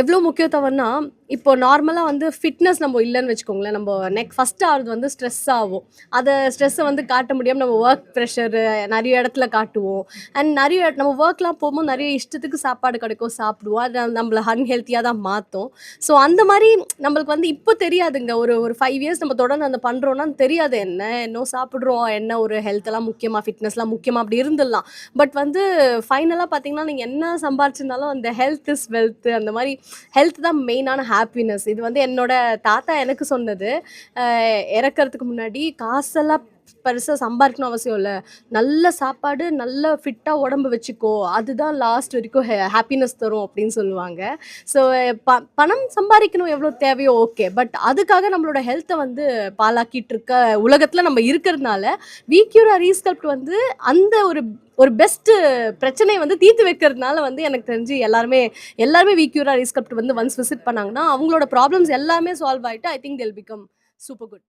எவ்வளோ முக்கியத்துவம்னா இப்போ நார்மலாக வந்து ஃபிட்னஸ் நம்ம இல்லைன்னு வச்சுக்கோங்களேன் நம்ம நெக் ஃபஸ்ட் ஆகிறது வந்து ஸ்ட்ரெஸ் ஆகும். அதை ஸ்ட்ரெஸ்ஸை வந்து காட்ட முடியாமல் நம்ம ஒர்க் ப்ரெஷரு நிறைய இடத்துல காட்டுவோம். அண்ட் நிறைய நம்ம ஒர்க்லாம் போகும்போது நிறைய இஷ்டத்துக்கு சாப்பாடு கிடைக்கும் சாப்பிடுவோம். அது நம்மளை அன்ஹெல்த்தியாக தான் மாற்றும் ஸோ அந்த மாதிரி நம்மளுக்கு வந்து இப்போ தெரியாதுங்க. ஒரு ஒரு ஃபைவ் இயர்ஸ் நம்ம தொடர்ந்து அந்த பண்ணுறோன்னா தெரியாது. என்ன என்ன சாப்பிட்றோம் என்ன ஒரு ஹெல்த்தெல்லாம் முக்கியமாக ஃபிட்னஸ்லாம் முக்கியமாக அப்படி இருந்துடலாம். பட் வந்து ஃபைனலாக பார்த்தீங்கன்னா நீங்கள் என்ன சம்பாரிச்சிருந்தாலும் அந்த ஹெல்த் இஸ் வெல்த் அந்த மாதிரி ஹெல்த் தான் மெயினான ஹாப்பினஸ் இது வந்து என்னோட தாத்தா எனக்கு சொன்னது. இறக்கிறதுக்கு முன்னாடி காசெல்லாம் பெருசாக சம்பாதிக்கணும் அவசியம் இல்லை. நல்ல சாப்பாடு நல்ல ஃபிட்டாக உடம்பு வச்சுக்கோ. அதுதான் லாஸ்ட் வரைக்கும் ஹாப்பினஸ் தரும் அப்படின்னு சொல்லுவாங்க. ஸோ ப பணம் சம்பாதிக்கணும் எவ்வளோ தேவையோ ஓகே பட் அதுக்காக நம்மளோட ஹெல்த்தை வந்து பாலாக்கிட்டு இருக்க உலகத்தில் நம்ம இருக்கிறதுனால வீக்யூரா ரீஸ்கல்ப்ட் வந்து அந்த ஒரு ஒரு பெஸ்ட்டு பிரச்சனையை வந்து தீர்த்து வைக்கிறதுனால வந்து எனக்கு தெரிஞ்சு எல்லாருமே எல்லாருமே வீக்யூரா ரீஸ்கல்ப்ட் வந்து ஒன்ஸ் விசிட் பண்ணாங்கன்னா அவங்களோட ப்ராப்ளம்ஸ் எல்லாமே சால்வ் ஆகிட்டு I think they'll become super good